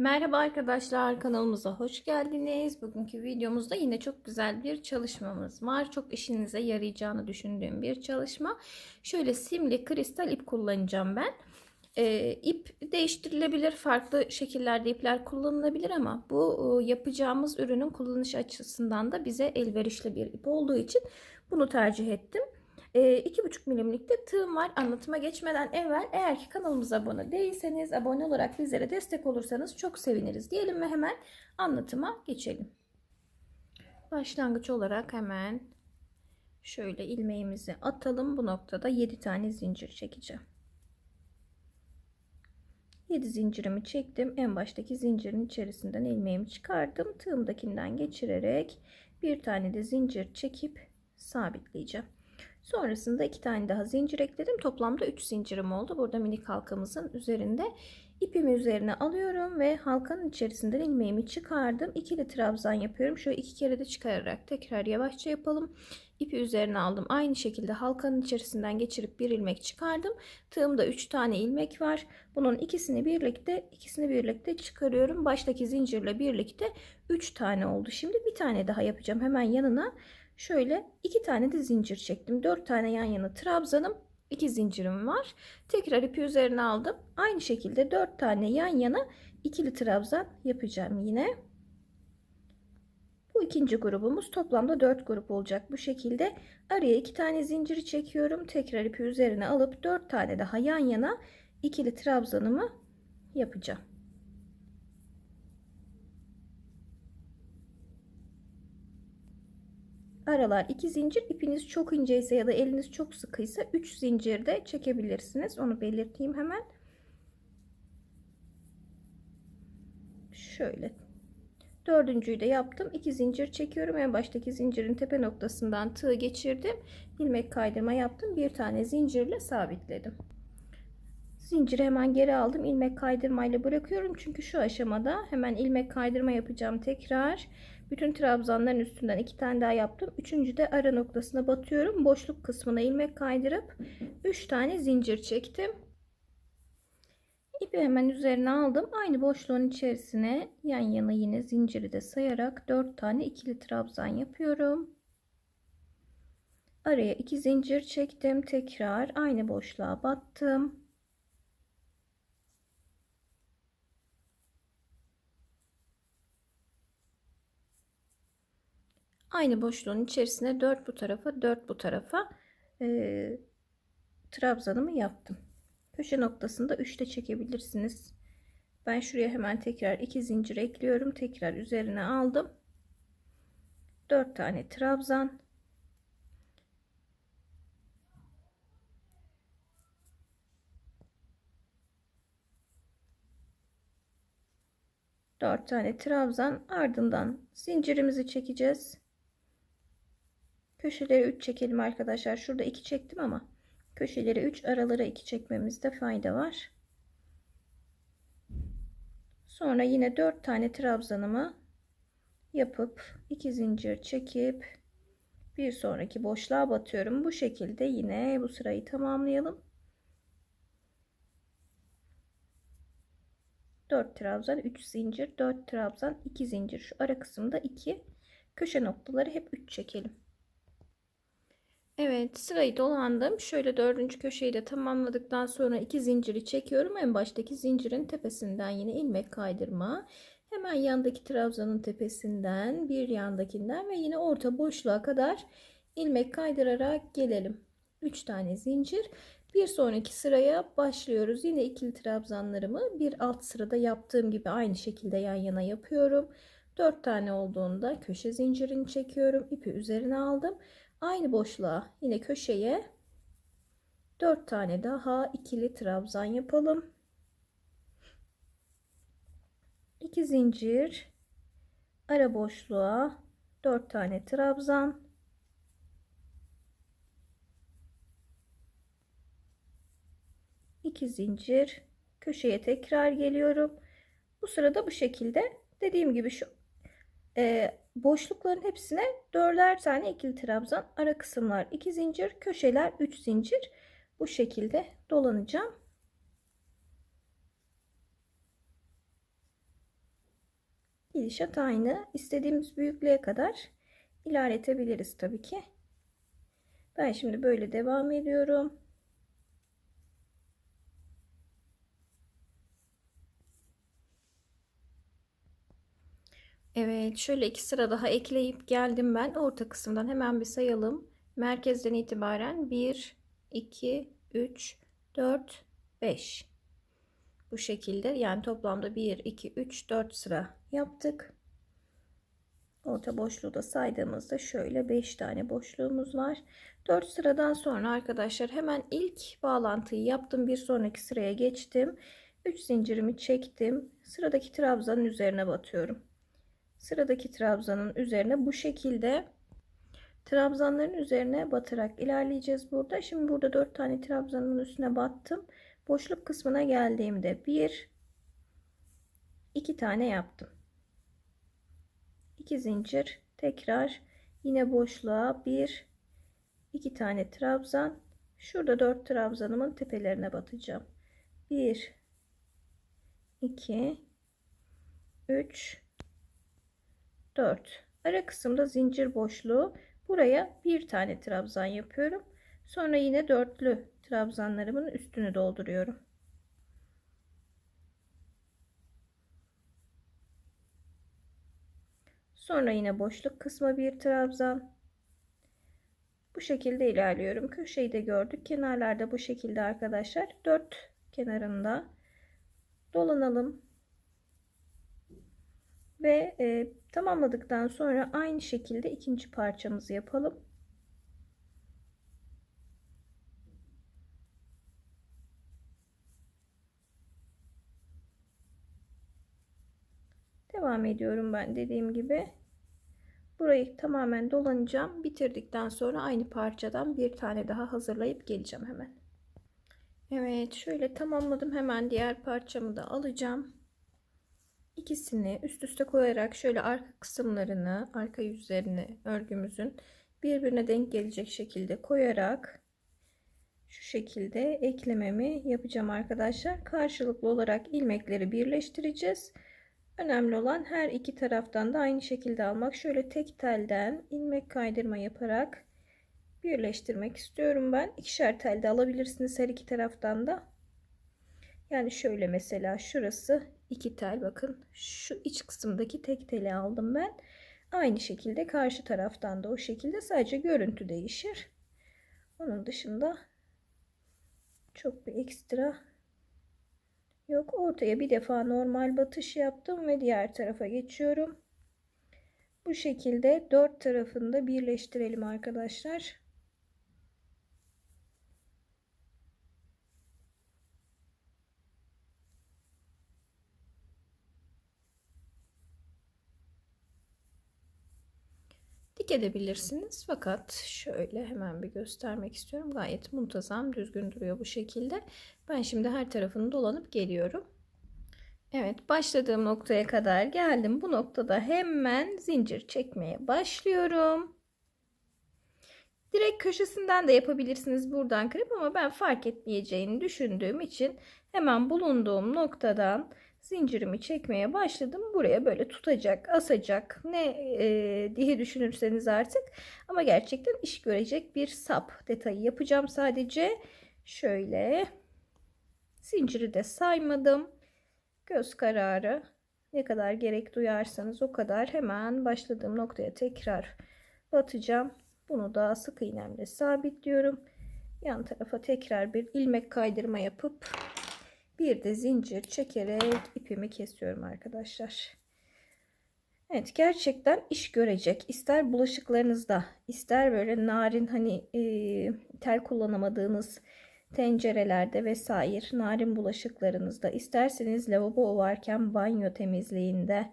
Merhaba arkadaşlar kanalımıza hoş geldiniz. Bugünkü videomuzda yine çok güzel bir çalışmamız var. Çok işinize yarayacağını düşündüğüm bir çalışma. Şöyle simli kristal ip kullanacağım ben. Ee, ip değiştirilebilir. Farklı şekillerde ipler kullanılabilir ama bu e, yapacağımız ürünün kullanış açısından da bize elverişli bir ip olduğu için bunu tercih ettim. E, iki buçuk milimlikte tığım var. Anlatıma geçmeden evvel eğer ki kanalımıza abone değilseniz abone olarak bizlere destek olursanız çok seviniriz diyelim ve hemen anlatıma geçelim. Başlangıç olarak hemen şöyle ilmeğimizi atalım. Bu noktada 7 tane zincir çekeceğim. 7 zincirimi çektim. En baştaki zincirin içerisinden ilmeğimi çıkardım. Tığımdakinden geçirerek bir tane de zincir çekip sabitleyeceğim. Sonrasında iki tane daha zincir ekledim. Toplamda 3 zincirim oldu. Burada minik halkamızın üzerinde ipimi üzerine alıyorum ve halkanın içerisinden ilmeğimi çıkardım. İkili trabzan yapıyorum. Şöyle iki kere de çıkararak tekrar yavaşça yapalım. İpi üzerine aldım. Aynı şekilde halkanın içerisinden geçirip bir ilmek çıkardım. Tığımda 3 tane ilmek var. Bunun ikisini birlikte ikisini birlikte çıkarıyorum. Baştaki zincirle birlikte 3 tane oldu. Şimdi bir tane daha yapacağım. Hemen yanına Şöyle iki tane de zincir çektim. Dört tane yan yana trabzanım. İki zincirim var. Tekrar ipi üzerine aldım. Aynı şekilde dört tane yan yana ikili trabzan yapacağım yine. Bu ikinci grubumuz toplamda dört grup olacak bu şekilde. Araya iki tane zinciri çekiyorum. Tekrar ipi üzerine alıp dört tane daha yan yana ikili trabzanımı yapacağım. Aralar 2 zincir ipiniz çok inceyse ya da eliniz çok sıkıysa 3 zincir de çekebilirsiniz. Onu belirteyim hemen. Şöyle. Dördüncüyü de yaptım. 2 zincir çekiyorum. En baştaki zincirin tepe noktasından tığ geçirdim. İlmek kaydırma yaptım. Bir tane zincirle sabitledim. Zinciri hemen geri aldım. İlmek kaydırmayla bırakıyorum. Çünkü şu aşamada hemen ilmek kaydırma yapacağım tekrar bütün trabzanların üstünden iki tane daha yaptım. Üçüncü de ara noktasına batıyorum. Boşluk kısmına ilmek kaydırıp üç tane zincir çektim. İpi hemen üzerine aldım. Aynı boşluğun içerisine yan yana yine zinciri de sayarak dört tane ikili trabzan yapıyorum. Araya iki zincir çektim. Tekrar aynı boşluğa battım. Aynı boşluğun içerisine 4 bu tarafa 4 bu tarafa e, trabzanımı yaptım. Köşe noktasında 3 de çekebilirsiniz. Ben şuraya hemen tekrar 2 zincir ekliyorum. Tekrar üzerine aldım. 4 tane trabzan. Dört tane trabzan ardından zincirimizi çekeceğiz. Köşeleri 3 çekelim arkadaşlar. Şurada 2 çektim ama köşeleri 3 aralara 2 çekmemizde fayda var. Sonra yine 4 tane trabzanımı yapıp 2 zincir çekip bir sonraki boşluğa batıyorum. Bu şekilde yine bu sırayı tamamlayalım. 4 trabzan 3 zincir 4 trabzan 2 zincir şu ara kısımda 2 köşe noktaları hep 3 çekelim. Evet sırayı dolandım. Şöyle dördüncü köşeyi de tamamladıktan sonra iki zinciri çekiyorum. En baştaki zincirin tepesinden yine ilmek kaydırma. Hemen yandaki trabzanın tepesinden bir yandakinden ve yine orta boşluğa kadar ilmek kaydırarak gelelim. 3 tane zincir. Bir sonraki sıraya başlıyoruz. Yine ikili trabzanlarımı bir alt sırada yaptığım gibi aynı şekilde yan yana yapıyorum. 4 tane olduğunda köşe zincirini çekiyorum. ipi üzerine aldım. Aynı boşluğa yine köşeye 4 tane daha ikili trabzan yapalım. 2 zincir ara boşluğa 4 tane trabzan 2 zincir köşeye tekrar geliyorum. Bu sırada bu şekilde dediğim gibi şu e, boşlukların hepsine dörder tane ikili trabzan ara kısımlar 2 zincir köşeler 3 zincir bu şekilde dolanacağım Gidişat aynı. İstediğimiz büyüklüğe kadar ilerletebiliriz tabii ki. Ben şimdi böyle devam ediyorum. Evet şöyle iki sıra daha ekleyip geldim ben. Orta kısımdan hemen bir sayalım. Merkezden itibaren 1, 2, 3, 4, 5. Bu şekilde yani toplamda 1, 2, 3, 4 sıra yaptık. Orta boşluğu da saydığımızda şöyle 5 tane boşluğumuz var. 4 sıradan sonra arkadaşlar hemen ilk bağlantıyı yaptım. Bir sonraki sıraya geçtim. 3 zincirimi çektim. Sıradaki trabzanın üzerine batıyorum. Sıradaki trabzanın üzerine bu şekilde trabzanların üzerine batarak ilerleyeceğiz burada. Şimdi burada 4 tane trabzanın üstüne battım. Boşluk kısmına geldiğimde 1 2 tane yaptım. 2 zincir tekrar yine boşluğa 1 2 tane trabzan şurada 4 trabzanımın tepelerine batacağım 1 2 3 4 ara kısımda zincir boşluğu buraya bir tane trabzan yapıyorum sonra yine dörtlü trabzanlarımın üstünü dolduruyorum Sonra yine boşluk kısma bir trabzan. Bu şekilde ilerliyorum. Köşeyi de gördük. Kenarlarda bu şekilde arkadaşlar. Dört kenarında dolanalım. Ve e, tamamladıktan sonra aynı şekilde ikinci parçamızı yapalım. Devam ediyorum ben dediğim gibi. Burayı tamamen dolanacağım. Bitirdikten sonra aynı parçadan bir tane daha hazırlayıp geleceğim hemen. Evet şöyle tamamladım. Hemen diğer parçamı da alacağım. İkisini üst üste koyarak şöyle arka kısımlarını, arka yüzlerini örgümüzün birbirine denk gelecek şekilde koyarak şu şekilde eklememi yapacağım arkadaşlar. Karşılıklı olarak ilmekleri birleştireceğiz. Önemli olan her iki taraftan da aynı şekilde almak. Şöyle tek telden ilmek kaydırma yaparak birleştirmek istiyorum ben. İkişer telde alabilirsiniz her iki taraftan da. Yani şöyle mesela şurası iki tel bakın. Şu iç kısımdaki tek teli aldım ben. Aynı şekilde karşı taraftan da o şekilde sadece görüntü değişir. Onun dışında çok bir ekstra yok. Ortaya bir defa normal batış yaptım ve diğer tarafa geçiyorum. Bu şekilde dört tarafını da birleştirelim arkadaşlar. Dik edebilirsiniz fakat şöyle hemen bir göstermek istiyorum. Gayet muntazam düzgün duruyor bu şekilde. Ben şimdi her tarafını dolanıp geliyorum. Evet başladığım noktaya kadar geldim. Bu noktada hemen zincir çekmeye başlıyorum. Direkt köşesinden de yapabilirsiniz buradan kırıp ama ben fark etmeyeceğini düşündüğüm için hemen bulunduğum noktadan zincirimi çekmeye başladım. Buraya böyle tutacak, asacak ne e, diye düşünürseniz artık. Ama gerçekten iş görecek bir sap detayı yapacağım sadece. Şöyle zinciri de saymadım. Göz kararı ne kadar gerek duyarsanız o kadar hemen başladığım noktaya tekrar batacağım. Bunu da sık iğnemle sabitliyorum. Yan tarafa tekrar bir ilmek kaydırma yapıp bir de zincir çekerek ipimi kesiyorum arkadaşlar. Evet gerçekten iş görecek. İster bulaşıklarınızda ister böyle narin hani e, tel kullanamadığınız tencerelerde vesaire narin bulaşıklarınızda isterseniz lavabo varken banyo temizliğinde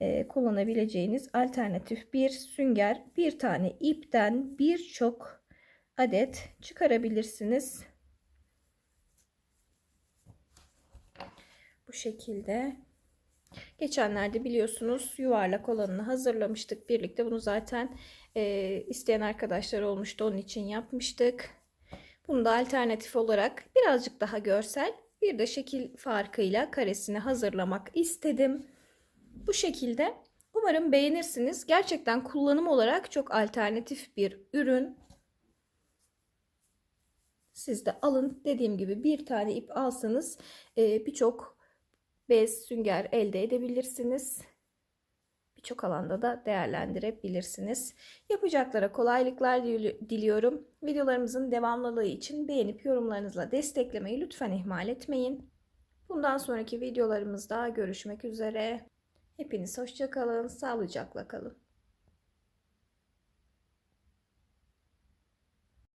e, kullanabileceğiniz alternatif bir sünger bir tane ipten birçok adet çıkarabilirsiniz. Şekilde. Geçenlerde biliyorsunuz yuvarlak olanını hazırlamıştık birlikte. Bunu zaten e, isteyen arkadaşlar olmuştu. Onun için yapmıştık. Bunu da alternatif olarak birazcık daha görsel bir de şekil farkıyla karesini hazırlamak istedim. Bu şekilde umarım beğenirsiniz. Gerçekten kullanım olarak çok alternatif bir ürün. Siz de alın. Dediğim gibi bir tane ip alsanız e, birçok bez, sünger elde edebilirsiniz. Birçok alanda da değerlendirebilirsiniz. Yapacaklara kolaylıklar dili- diliyorum. Videolarımızın devamlılığı için beğenip yorumlarınızla desteklemeyi lütfen ihmal etmeyin. Bundan sonraki videolarımızda görüşmek üzere. Hepiniz hoşça kalın, sağlıcakla kalın.